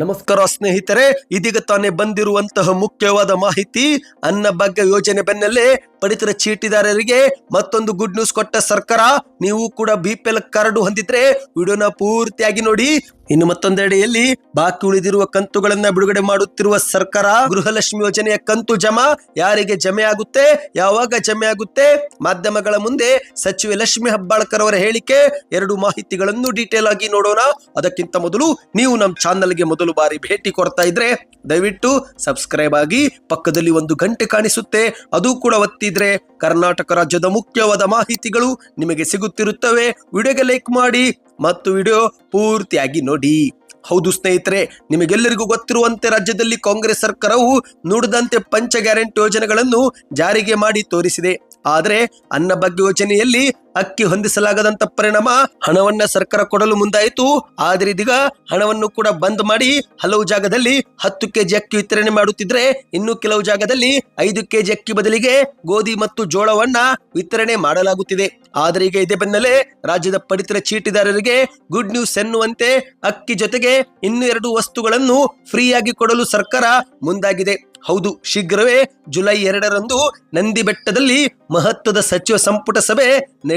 ನಮಸ್ಕಾರ ಸ್ನೇಹಿತರೆ, ಇದೀಗ ತಾನೇ ಬಂದಿರುವಂತಹ ಮುಖ್ಯವಾದ ಮಾಹಿತಿ ಅನ್ನಭಾಗ್ಯ ಯೋಜನೆ ಬೆನ್ನಲ್ಲೇ ಪಡಿತರ ಚೀಟಿದಾರರಿಗೆ ಮತ್ತೊಂದು ಗುಡ್ ನ್ಯೂಸ್ ಕೊಟ್ಟ ಸರ್ಕಾರ ನೀವು ಕೂಡ ಬಿ ಪಿ ಎಲ್ ಕಾರ್ಡ್ ಹೊಂದಿದ್ರೆ ವಿಡಿಯೋನ ಪೂರ್ತಿಯಾಗಿ ನೋಡಿ. ಇನ್ನು ಮತ್ತೊಂದೆಡೆಯಲ್ಲಿ ಬಾಕಿ ಉಳಿದಿರುವ ಕಂತುಗಳನ್ನ ಬಿಡುಗಡೆ ಮಾಡುತ್ತಿರುವ ಸರ್ಕಾರ ಗೃಹಲಕ್ಷ್ಮಿ ಯೋಜನೆಯ ಕಂತು ಜಮಾ. ಯಾರಿಗೆ ಜಮೆ ಆಗುತ್ತೆ, ಯಾವಾಗ ಜಮೆ ಆಗುತ್ತೆ, ಮಾಧ್ಯಮಗಳ ಮುಂದೆ ಸಚಿವೆ ಲಕ್ಷ್ಮಿ ಹಬ್ಬಾಳ್ಕರ್ ಅವರ ಹೇಳಿಕೆ. ಎರಡು ಮಾಹಿತಿಗಳನ್ನು ಡೀಟೇಲ್ ಆಗಿ ನೋಡೋಣ. ಅದಕ್ಕಿಂತ ಮೊದಲು ನೀವು ನಮ್ಮ ಚಾನಲ್ಗೆ ಮೊದಲು ಬಾರಿ ಭೇಟಿ ಕೊಡ್ತಾ ಇದ್ರೆ ದಯವಿಟ್ಟು ಸಬ್ಸ್ಕ್ರೈಬ್ ಆಗಿ ಪಕ್ಕದಲ್ಲಿ ಒಂದು ಗಂಟೆ ಕಾಣಿಸುತ್ತೆ. ಅದು ಕೂಡ ಒತ್ತಿದ್ರೆ ಕರ್ನಾಟಕ ರಾಜ್ಯದ ಮುಖ್ಯವಾದ ಮಾಹಿತಿಗಳು ನಿಮಗೆ ಸಿಗುತ್ತಿರುತ್ತವೆ. ವಿಡಿಯೋಗೆ ಲೈಕ್ ಮಾಡಿ ಮತ್ತು ವಿಡಿಯೋ ಪೂರ್ತಿಯಾಗಿ ನೋಡಿ. ಹೌದು ಸ್ನೇಹಿತರೆ, ನಿಮಗೆಲ್ಲರಿಗೂ ಗೊತ್ತಿರುವಂತೆ ರಾಜ್ಯದಲ್ಲಿ ಕಾಂಗ್ರೆಸ್ ಸರ್ಕಾರವು ನುಡಿದಂತೆ ಪಂಚ ಗ್ಯಾರಂಟಿ ಯೋಜನೆಗಳನ್ನು ಜಾರಿಗೆ ಮಾಡಿ ತೋರಿಸಿದೆ. ಆದರೆ ಅನ್ನಭಾಗ್ಯ ಯೋಜನೆಯಲ್ಲಿ ಅಕ್ಕಿ ಹೊಂದಿಸಲಾಗದಂತ ಪರಿಣಾಮ ಹಣವನ್ನ ಸರ್ಕಾರ ಕೊಡಲು ಮುಂದಾಯಿತು. ಆದ್ರೆ ಇದೀಗ ಹಣವನ್ನು ಕೂಡ ಬಂದ್ ಮಾಡಿ ಹಲವು ಜಾಗದಲ್ಲಿ ಹತ್ತು ಕೆಜಿ ಅಕ್ಕಿ ವಿತರಣೆ ಮಾಡುತ್ತಿದ್ರೆ ಇನ್ನು ಕೆಲವು ಜಾಗದಲ್ಲಿ ಐದು ಕೆಜಿ ಅಕ್ಕಿ ಬದಲಿಗೆ ಗೋಧಿ ಮತ್ತು ಜೋಳವನ್ನ ವಿತರಣೆ ಮಾಡಲಾಗುತ್ತಿದೆ. ಆದರೆ ಈಗ ಇದೇ ಬೆನ್ನಲ್ಲೇ ರಾಜ್ಯದ ಪಡಿತರ ಚೀಟಿದಾರರಿಗೆ ಗುಡ್ ನ್ಯೂಸ್ ಎನ್ನುವಂತೆ ಅಕ್ಕಿ ಜೊತೆಗೆ ಇನ್ನು ಎರಡು ವಸ್ತುಗಳನ್ನು ಫ್ರೀಯಾಗಿ ಕೊಡಲು ಸರ್ಕಾರ ಮುಂದಾಗಿದೆ. ಹೌದು, ಶೀಘ್ರವೇ ಜುಲೈ ಎರಡರಂದು ನಂದಿ ಬೆಟ್ಟದಲ್ಲಿ ಮಹತ್ವದ ಸಚಿವ ಸಂಪುಟ ಸಭೆ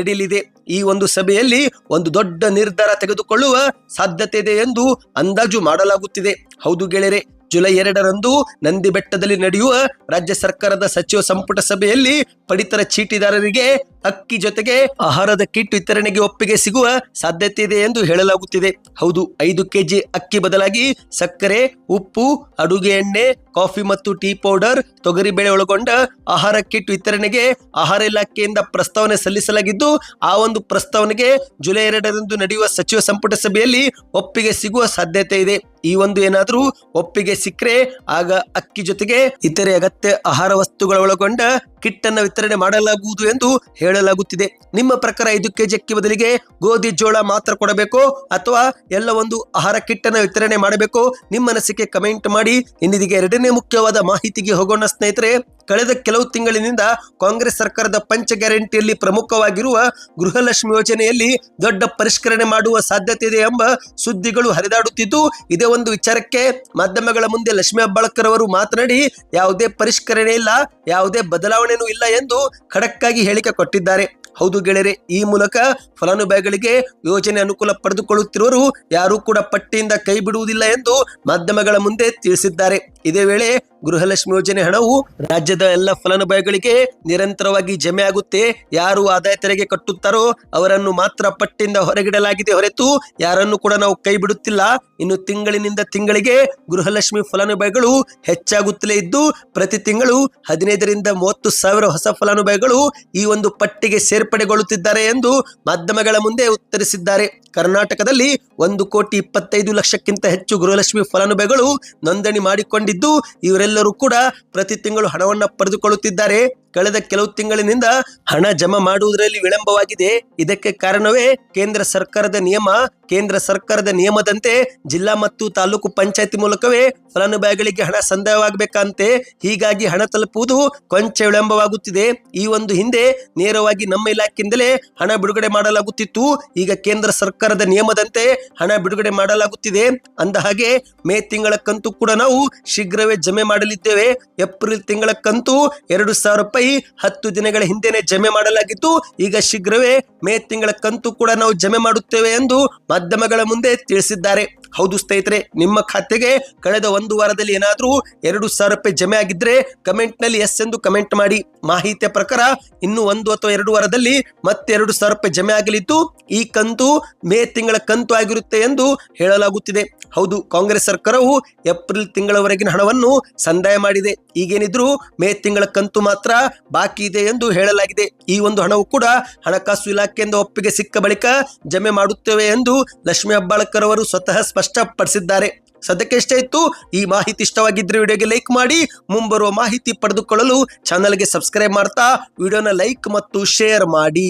ನಡೆಯಲಿದೆ ಈ ಒಂದು ಸಭೆಯಲ್ಲಿ ಒಂದು ದೊಡ್ಡ ನಿರ್ಧಾರ ತೆಗೆದುಕೊಳ್ಳುವ ಸಾಧ್ಯತೆ ಇದೆ ಎಂದು ಅಂದಾಜು ಮಾಡಲಾಗುತ್ತಿದೆ. ಹೌದು ಗೆಳೆಯರೆ, ಜುಲೈ ಎರಡರಂದು ನಂದಿ ಬೆಟ್ಟದಲ್ಲಿ ನಡೆಯುವ ರಾಜ್ಯ ಸರ್ಕಾರದ ಸಚಿವ ಸಂಪುಟ ಸಭೆಯಲ್ಲಿ ಪಡಿತರ ಚೀಟಿದಾರರಿಗೆ ಅಕ್ಕಿ ಜೊತೆಗೆ ಆಹಾರದ ಕಿಟ್ ವಿತರಣೆಗೆ ಒಪ್ಪಿಗೆ ಸಿಗುವ ಸಾಧ್ಯತೆ ಇದೆ ಎಂದು ಹೇಳಲಾಗುತ್ತಿದೆ. ಹೌದು, ಐದು ಕೆಜಿ ಅಕ್ಕಿ ಬದಲಾಗಿ ಸಕ್ಕರೆ, ಉಪ್ಪು, ಅಡುಗೆ ಎಣ್ಣೆ, ಕಾಫಿ ಮತ್ತು ಟೀ ಪೌಡರ್ ತೊಗರಿಬೇಳೆ ಒಳಗೊಂಡ ಆಹಾರ ಕಿಟ್ ವಿತರಣೆಗೆ ಆಹಾರ ಇಲಾಖೆಯಿಂದ ಪ್ರಸ್ತಾವನೆ ಸಲ್ಲಿಸಲಾಗಿದ್ದು, ಆ ಒಂದು ಪ್ರಸ್ತಾವನೆಗೆ ಜುಲೈ ಎರಡರಂದು ನಡೆಯುವ ಸಚಿವ ಸಂಪುಟ ಸಭೆಯಲ್ಲಿ ಒಪ್ಪಿಗೆ ಸಿಗುವ ಸಾಧ್ಯತೆ ಇದೆ ಈ ಒಂದು ಏನಾದರೂ ಒಪ್ಪಿಗೆ ಸಿಕ್ಕರೆ ಆಗ ಅಕ್ಕಿ ಜೊತೆಗೆ ಇತರೆ ಅಗತ್ಯ ಆಹಾರ ವಸ್ತುಗಳ ಒಳಗೊಂಡ ಕಿಟ್ ಅನ್ನ ವಿತರಣೆ ಮಾಡಲಾಗುವುದು ಎಂದು ಹೇಳಲಾಗುತ್ತಿದೆ. ನಿಮ್ಮ ಪ್ರಕಾರ ಐದು ಕೆಜಿ ಅಕ್ಕಿ ಬದಲಿಗೆ ಗೋಧಿ ಜೋಳ ಮಾತ್ರ ಕೊಡಬೇಕು ಅಥವಾ ಎಲ್ಲ ಒಂದು ಆಹಾರ ಕಿಟ್ ಅನ್ನ ವಿತರಣೆ ಮಾಡಬೇಕು ನಿಮ್ಮ ಅನಿಸಿಕೆ ಕಮೆಂಟ್ ಮಾಡಿ. ಇನ್ನಿದಿಗೆ ಎರಡನೇ ಮುಖ್ಯವಾದ ಮಾಹಿತಿಗೆ ಹೋಗೋಣ ಸ್ನೇಹಿತರೆ. ಕಳೆದ ಕೆಲವು ತಿಂಗಳಿನಿಂದ ಕಾಂಗ್ರೆಸ್ ಸರ್ಕಾರದ ಪಂಚ ಗ್ಯಾರಂಟಿಯಲ್ಲಿ ಪ್ರಮುಖವಾಗಿರುವ ಗೃಹಲಕ್ಷ್ಮಿ ಯೋಜನೆಯಲ್ಲಿ ದೊಡ್ಡ ಪರಿಷ್ಕರಣೆ ಮಾಡುವ ಸಾಧ್ಯತೆ ಇದೆ ಎಂಬ ಸುದ್ದಿಗಳು ಹರಿದಾಡುತ್ತಿದ್ದು, ಇದೇ ಒಂದು ವಿಚಾರಕ್ಕೆ ಮಾಧ್ಯಮಗಳ ಮುಂದೆ ಲಕ್ಷ್ಮಿ ಹೆಬ್ಬಾಳ್ಕರ್ ಅವರು ಮಾತನಾಡಿ, ಯಾವುದೇ ಪರಿಷ್ಕರಣೆ ಇಲ್ಲ, ಯಾವುದೇ ಬದಲಾವಣೆನೂ ಇಲ್ಲ ಎಂದು ಖಡಕ್ಕಾಗಿ ಹೇಳಿಕೆ ಕೊಟ್ಟಿದ್ದಾರೆ. ಹೌದು ಗೆಳೆಯರೆ, ಈ ಮೂಲಕ ಫಲಾನುಭವಿಗಳಿಗೆ ಯೋಜನೆ ಅನುಕೂಲ ಪಡೆದುಕೊಳ್ಳುತ್ತಿರುವರು ಯಾರೂ ಕೂಡ ಪಟ್ಟಿಯಿಂದ ಕೈ ಬಿಡುವುದಿಲ್ಲ ಎಂದು ಮಾಧ್ಯಮಗಳ ಮುಂದೆ ತಿಳಿಸಿದ್ದಾರೆ. ಇದೇ ವೇಳೆ ಗೃಹಲಕ್ಷ್ಮಿ ಯೋಜನೆ ಹಣವು ರಾಜ್ಯದ ಎಲ್ಲ ಫಲಾನುಭವಿಗಳಿಗೆ ನಿರಂತರವಾಗಿ ಜಮೆ ಆಗುತ್ತೆ. ಯಾರು ಆದಾಯ ತೆರಿಗೆ ಕಟ್ಟುತ್ತಾರೋ ಅವರನ್ನು ಮಾತ್ರ ಪಟ್ಟಿಯಿಂದ ಹೊರಗಿಡಲಾಗಿದೆ ಹೊರತು ಯಾರನ್ನು ಕೂಡ ನಾವು ಕೈ ಬಿಡುತ್ತಿಲ್ಲ. ಇನ್ನು ತಿಂಗಳಿನಿಂದ ತಿಂಗಳಿಗೆ ಗೃಹಲಕ್ಷ್ಮಿ ಫಲಾನುಭವಿಗಳು ಹೆಚ್ಚಾಗುತ್ತಲೇ ಇದ್ದು, ಪ್ರತಿ ತಿಂಗಳು ಹದಿನೈದರಿಂದ ಮೂವತ್ತು ಸಾವಿರ ಹೊಸ ಫಲಾನುಭವಿಗಳು ಈ ಒಂದು ಪಟ್ಟಿಗೆ ಸೇರ್ಪಡೆಗೊಳ್ಳುತ್ತಿದ್ದಾರೆ ಎಂದು ಮಾಧ್ಯಮಗಳ ಮುಂದೆ ಉತ್ತರಿಸಿದ್ದಾರೆ. ಕರ್ನಾಟಕದಲ್ಲಿ ಒಂದು ಕೋಟಿ ಇಪ್ಪತ್ತೈದು ಲಕ್ಷಕ್ಕಿಂತ ಹೆಚ್ಚು ಗೃಹಲಕ್ಷ್ಮಿ ಫಲಾನುಭವಿಗಳು ನೋಂದಣಿ ಮಾಡಿಕೊಂಡಿದ್ದು, ಇವರೆಲ್ಲರೂ ಕೂಡ ಪ್ರತಿ ತಿಂಗಳು ಹಣವನ್ನು ಪಡೆದುಕೊಳ್ಳುತ್ತಿದ್ದಾರೆ. ಕಳೆದ ಕೆಲವು ತಿಂಗಳಿನಿಂದ ಹಣ ಜಮಾ ಮಾಡುವುದರಲ್ಲಿ ವಿಳಂಬವಾಗಿದೆ. ಇದಕ್ಕೆ ಕಾರಣವೇ ಕೇಂದ್ರ ಸರ್ಕಾರದ ನಿಯಮ. ಕೇಂದ್ರ ಸರ್ಕಾರದ ನಿಯಮದಂತೆ ಜಿಲ್ಲಾ ಮತ್ತು ತಾಲೂಕು ಪಂಚಾಯತಿ ಮೂಲಕವೇ ಫಲಾನುಭವಿಗಳಿಗೆ ಹಣ ಸಂದಾಯವಾಗಬೇಕಂತೆ. ಹೀಗಾಗಿ ಹಣ ತಲುಪುವುದು ಕೊಂಚ ವಿಳಂಬವಾಗುತ್ತಿದೆ. ಈ ಒಂದು ಹಿಂದೆ ನೇರವಾಗಿ ನಮ್ಮ ಇಲಾಖೆಯಿಂದಲೇ ಹಣ ಬಿಡುಗಡೆ ಮಾಡಲಾಗುತ್ತಿತ್ತು. ಈಗ ಕೇಂದ್ರ ಸರ್ಕಾರದ ನಿಯಮದಂತೆ ಹಣ ಬಿಡುಗಡೆ ಮಾಡಲಾಗುತ್ತಿದೆ. ಅಂದ ಹಾಗೆ ಮೇ ತಿಂಗಳ ಕಂತು ಕೂಡ ನಾವು ಶೀಘ್ರವೇ ಜಮೆ ಮಾಡಲಿದ್ದೇವೆ. ಏಪ್ರಿಲ್ ತಿಂಗಳ ಕಂತು ಎರಡು ಸಾವಿರ ರೂಪಾಯಿ ಹತ್ತು ದಿನಗಳ ಹಿಂದೆನೆ ಜಮೆ ಮಾಡಲಾಗಿತ್ತು. ಈಗ ಶೀಘ್ರವೇ ಮೇ ತಿಂಗಳ ಕಂತು ಕೂಡ ನಾವು ಜಮೆ ಮಾಡುತ್ತೇವೆ ಎಂದು ಮಾಧ್ಯಮಗಳ ಮುಂದೆ ತಿಳಿಸಿದ್ದಾರೆ. ಹೌದು ಸ್ನೇಹಿತರೆ, ನಿಮ್ಮ ಖಾತೆಗೆ ಕಳೆದ ಒಂದು ವಾರದಲ್ಲಿ ಏನಾದರೂ ಎರಡು ಸಾವಿರ ರೂಪಾಯಿ ಜಮೆ ಆಗಿದ್ರೆ ಕಮೆಂಟ್ನಲ್ಲಿ ಎಸ್ ಎಂದು ಕಮೆಂಟ್ ಮಾಡಿ. ಮಾಹಿತಿಯ ಪ್ರಕಾರ ಇನ್ನು ಒಂದು ಅಥವಾ ಎರಡು ವಾರದಲ್ಲಿ ಮತ್ತೆ ಎರಡು ಸಾವಿರ ರೂಪಾಯಿ ಜಮೆ ಆಗಲಿದ್ದು ಈ ಕಂತು ಮೇ ತಿಂಗಳ ಕಂತು ಆಗಿರುತ್ತೆ ಎಂದು ಹೇಳಲಾಗುತ್ತಿದೆ. ಹೌದು, ಕಾಂಗ್ರೆಸ್ ಸರ್ಕಾರವು ಏಪ್ರಿಲ್ ತಿಂಗಳವರೆಗಿನ ಹಣವನ್ನು ಸಂದಾಯ ಮಾಡಿದೆ. ಈಗೇನಿದ್ರು ಮೇ ತಿಂಗಳ ಕಂತು ಮಾತ್ರ ಬಾಕಿ ಇದೆ ಎಂದು ಹೇಳಲಾಗಿದೆ. ಈ ಒಂದು ಹಣವು ಕೂಡ ಹಣಕಾಸು ಇಲಾಖೆಯಿಂದ ಒಪ್ಪಿಗೆ ಸಿಕ್ಕ ಬಳಿಕ ಜಮೆ ಮಾಡುತ್ತೇವೆ ಎಂದು ಲಕ್ಷ್ಮೀ ಹೆಬ್ಬಾಳ್ಕರ್ ಅವರು ಸ್ವತಃ ಸ್ಪಷ್ಟಪಡಿಸಿದ್ದಾರೆ ಸದ್ಯಕ್ಕೆ ಇತ್ತು, ಈ ಮಾಹಿತಿ ಇಷ್ಟವಾಗಿದ್ರೆ ವಿಡಿಯೋಗೆ ಲೈಕ್ ಮಾಡಿ, ಮುಂಬರುವ ಮಾಹಿತಿ ಪಡೆದುಕೊಳ್ಳಲು ಚಾನಲ್ಗೆ ಸಬ್ಸ್ಕ್ರೈಬ್ ಮಾಡ್ತಾ, ವಿಡಿಯೋನ ಲೈಕ್ ಮತ್ತು ಶೇರ್ ಮಾಡಿ.